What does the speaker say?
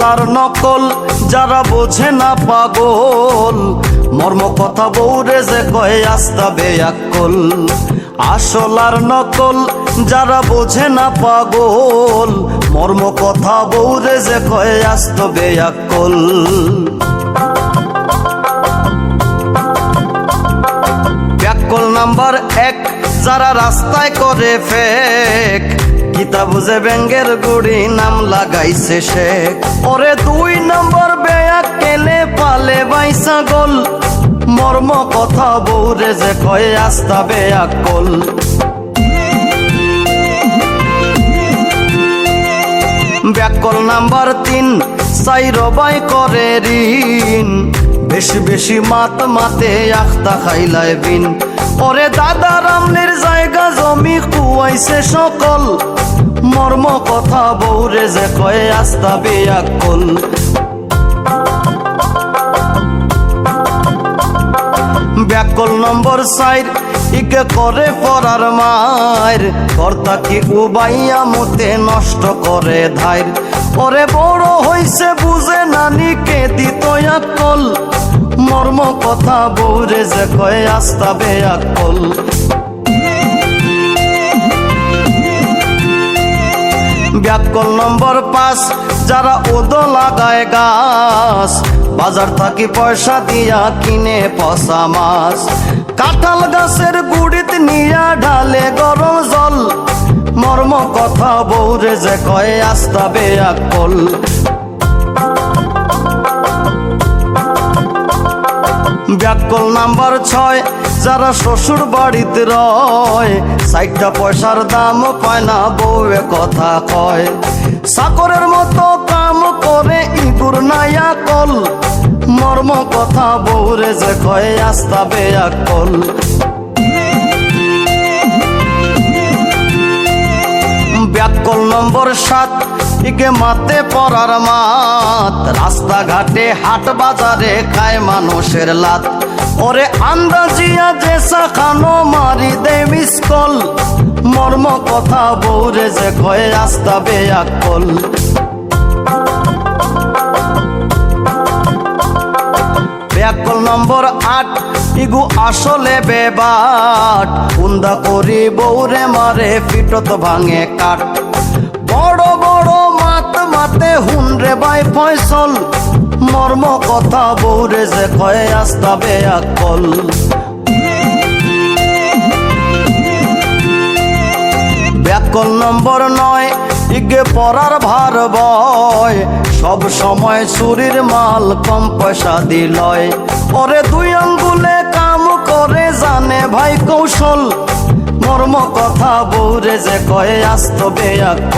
আসল নকল, যারা বোঝে না পাগল। মর্ম কথা বৌরে যে কয়ে আস্তা বেয়াকল আসল আর নকল, যারা বোঝে না পাগল। মর্ম কথা বৌরে যে কয়ে আস্ত বেয়াকল ব্যাকল নাম্বার এক, যারা রাস্তায় করে ফেক কিতা বুঝে ব্যাঙ্গের গুড়ি নাম লাগাইছে শেখ ওরে দুই নম্বর বেয়া কেলে পালে বাইসা গোল মর্ম কথা বৌরে যে কয়ে আস্তা বেয়া কল। ব্যাকল নাম্বার তিন, সাই করে ঋণ। বেশি বেশি মাত মাতে আখতা খাইলায় বিন। ওরে দাদা রামনের জায়গা জমি কুয়াইছে সকল। মর্ম কথা বৌরে যে কয়ে, আস্তা বেয়াকল ব্যাকল নম্বর সাইড ইকে করে পড়ার মায়ের। কর্তা কি উবাইয়া মতে নষ্ট করে ধাইর? ওরে বড় হইছে বুঝে নানিকে দিত কল। মর্ম কথা বৌরে যে কয়ে আস্তা বেয়াকল ব্যাকল নম্বর পাঁচ, যারা ওদ লাগায় গাছ, বাজার থাকি পয়সা দিয়া কিনে পচা মাছ। কাঁঠাল গাছের গুড়িত নিয়া ঢালে গরম জল। মর্ম কথা বৌরে যে কয়ে আস্তা বেয়াকল ব্যাকল নাম্বার ছয়, যারা শ্বশুর বাড়িতে রয়, সাইটটা পয়সার দাম পায় না বউয়ে কথা কয়। সাকরের মতো কাম করে ইঁদুর নাইয়া কল, মর্ম কথা বউরে যে কয়, আস্তা বেয়াকল ব্যাকল নম্বর সাত। একে মাতে পড়ার মাত। রাস্তাঘাটে হাট বাজারে খায় মানুষের লাত। ওরে আন্দাজিয়া যে খানো মারি দে মিসকল মর্ম কথা বৌরে যে কয়ে আস্তা ব্যাকল ইগু আসলে বেবাট। উন্দা করি বৌরে মারে পিটত ভাঙে কাট বড় বড় মাত মাতে হুনরে বাই ফয়সল। মর্ম কথা বৌরে যে কয়ে আস্তা বেয়াকল ব্যাকল নম্বর নয়, ইগে পড়ার ভার বয়। সব সময় চুরির মাল কম পয়সা দিলয়। ওরে দুই জানে ভাই কৌশল মর্ম কথা বৌরে যে কয়ে আসতো বেয়াক